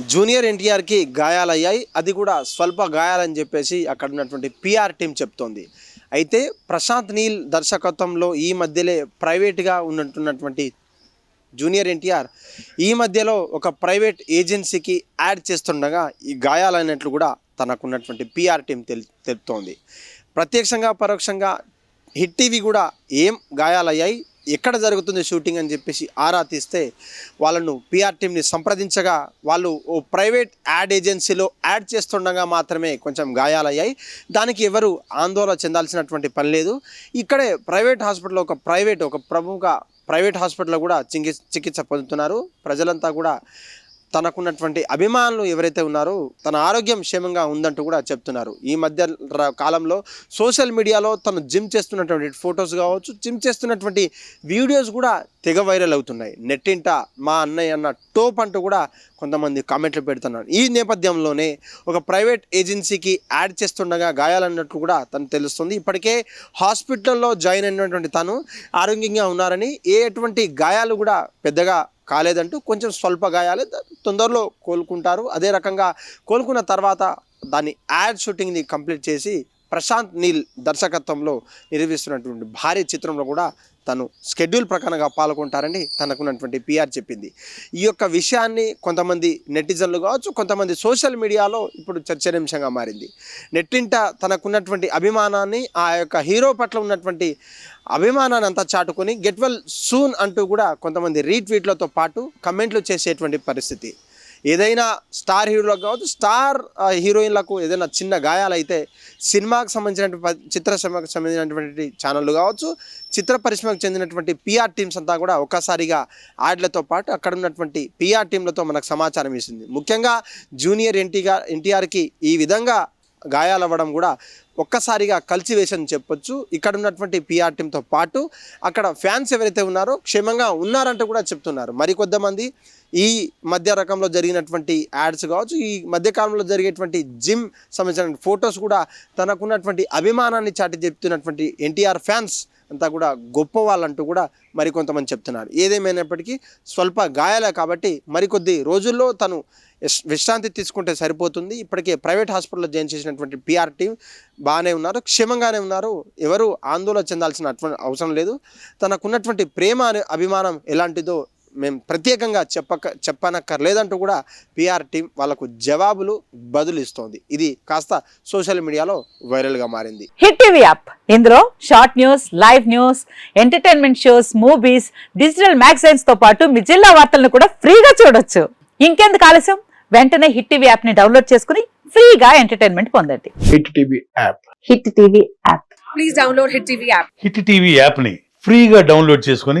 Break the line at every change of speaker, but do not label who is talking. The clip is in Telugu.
జూనియర్ ఎన్టీఆర్కి గాయాలయ్యాయి. అది కూడా స్వల్ప గాయాలని చెప్పేసి అక్కడ ఉన్నటువంటి పిఆర్ టీం చెప్తోంది. అయితే ప్రశాంత్ నీల్ దర్శకత్వంలో ఈ మధ్యలో ప్రైవేట్గా ఉన్నట్టున్నటువంటి జూనియర్ ఎన్టీఆర్ ఈ మధ్యలో ఒక ప్రైవేట్ ఏజెన్సీకి యాడ్ చేస్తుండగా ఈ గాయాలైనట్లు కూడా తనకున్నటువంటి పిఆర్ టీం తెల్ తెలుపుతోంది. ప్రత్యక్షంగా పరోక్షంగా హిట్ టీవీ కూడా ఏం గాయాలయ్యాయి? ఎక్కడ జరుగుతుంది షూటింగ్ అని చెప్పేసి ఆరా తీస్తే వాళ్ళను పిఆర్ టీమ్ని సంప్రదించగా వాళ్ళు ఓ ప్రైవేట్ యాడ్ ఏజెన్సీలో యాడ్ చేస్తుండగా మాత్రమే కొంచెం గాయాలయ్యాయి. దానికి ఎవరు ఆందోళన చెందాల్సినటువంటి పని లేదు. ఇక్కడే ప్రైవేట్ హాస్పిటల్లో ఒక ప్రైవేట్ ఒక ప్రముఖ ప్రైవేట్ హాస్పిటల్లో కూడా చికిత్స చికిత్స పొందుతున్నారు. ప్రజలంతా కూడా తనకున్నటువంటి అభిమానులు ఎవరైతే ఉన్నారో తన ఆరోగ్యం క్షేమంగా ఉందంటూ కూడా చెప్తున్నారు. ఈ మధ్య కాలంలో సోషల్ మీడియాలో తను జిమ్ చేస్తున్నటువంటి ఫొటోస్ కావచ్చు జిమ్ చేస్తున్నటువంటి వీడియోస్ కూడా తెగ వైరల్ అవుతున్నాయి. నెట్టింట మా అన్నయ్య అన్న టోప్ అంటూ కూడా కొంతమంది కామెంట్లు పెడుతున్నారు. ఈ నేపథ్యంలోనే ఒక ప్రైవేట్ ఏజెన్సీకి యాడ్ చేస్తుండగా గాయాలన్నట్లు కూడా తను తెలుస్తుంది. ఇప్పటికే హాస్పిటల్లో జాయిన్ అయినటువంటి తను ఆరోగ్యంగా ఉన్నారని ఏ ఎటువంటి గాయాలు కూడా పెద్దగా కాలేదంటూ కొంచెం స్వల్ప గాయాలు తొందరలో కోలుకుంటారు. అదే రకంగా కోలుకున్న తర్వాత దాన్ని యాడ్ షూటింగ్ని కంప్లీట్ చేసి ప్రశాంత్ నీల్ దర్శకత్వంలో నిర్వహిస్తున్నటువంటి భారీ చిత్రంలో కూడా తను స్కెడ్యూల్ ప్రకారంగా పాల్గొంటారని తనకున్నటువంటి పిఆర్ చెప్పింది. ఈ యొక్క విషయాన్ని కొంతమంది నెటిజన్లు కావచ్చు కొంతమంది సోషల్ మీడియాలో ఇప్పుడు చర్చనీయాంశంగా మారింది. నెట్టింట తనకున్నటువంటి అభిమానాన్ని ఆ యొక్క హీరో పట్ల ఉన్నటువంటి అభిమానాన్ని అంతా చాటుకొని గెట్ వెల్ సూన్ అంటూ కూడా కొంతమంది రీట్వీట్లతో పాటు కమెంట్లు చేసేటువంటి పరిస్థితి. ఏదైనా స్టార్ హీరోలకు కావచ్చు స్టార్ హీరోయిన్లకు ఏదైనా చిన్న గాయాలైతే సినిమాకు సంబంధించినటువంటి చిత్ర శ్రమకు సంబంధించినటువంటి ఛానళ్ళు కావచ్చు చిత్ర పరిశ్రమకు చెందినటువంటి పిఆర్ టీమ్స్ అంతా కూడా ఒక్కసారిగా యాడ్లతో పాటు అక్కడ ఉన్నటువంటి పిఆర్ టీంలతో మనకు సమాచారం ఇస్తుంది. ముఖ్యంగా జూనియర్ ఎన్టీగా ఎన్టీఆర్కి ఈ విధంగా గాయాలవ్వడం కూడా ఒక్కసారిగా కల్చివేషన్ చెప్పొచ్చు. ఇక్కడ ఉన్నటువంటి పిఆర్ టీంతో పాటు అక్కడ ఫ్యాన్స్ ఎవరైతే ఉన్నారో క్షేమంగా ఉన్నారంటూ కూడా చెప్తున్నారు. మరికొద్దిమంది ఈ మధ్య రకంలో జరిగినటువంటి యాడ్స్ కావచ్చు ఈ మధ్యకాలంలో జరిగేటువంటి జిమ్ సంబంధించిన ఫొటోస్ కూడా తనకున్నటువంటి అభిమానాన్ని చాటి చెప్తున్నటువంటి ఎన్టీఆర్ ఫ్యాన్స్ అంతా కూడా గొప్ప వాళ్ళంటూ కూడా మరికొంతమంది చెప్తున్నారు. ఏదేమైనప్పటికీ స్వల్ప గాయాలే కాబట్టి మరికొద్ది రోజుల్లో తను విశ్రాంతి తీసుకుంటే సరిపోతుంది. ఇప్పటికే ప్రైవేట్ హాస్పిటల్లో జాయిన్ చేసినటువంటి పిఆర్ టీం బాగానే ఉన్నారు క్షేమంగానే ఉన్నారు. ఎవరు ఆందోళన చెందాల్సిన అటువంటి అవసరం లేదు. తనకున్నటువంటి ప్రేమ అభిమానం ఎలాంటిదో మేము ప్రత్యేకంగా చెప్పక చెప్పనక్కర్లేదంటూ కూడా పిఆర్ టీం వాళ్ళకు జవాబులు బదులు ఇస్తోంది. ఇది కాస్త సోషల్ మీడియాలో వైరల్గా మారింది.
Hit TV app. ఇందులో short news live news entertainment shows movies digital మ్యాగజైన్స్తో పాటు మీ జిల్లా వార్తలను కూడా ఫ్రీగా చూడొచ్చు. ఇంకెందుకు ఆలస్యం? వెంటనే హిట్ టీవీ యాప్ని డౌన్లోడ్ చేసుకుని ఫ్రీగా ఎంటర్టైన్మెంట్ పొందండి.
Hit TV app.
Hit TV app.
Please download Hit TV app.
Hit TV యాప్ని ఫ్రీగా డౌన్లోడ్ చేసుకొని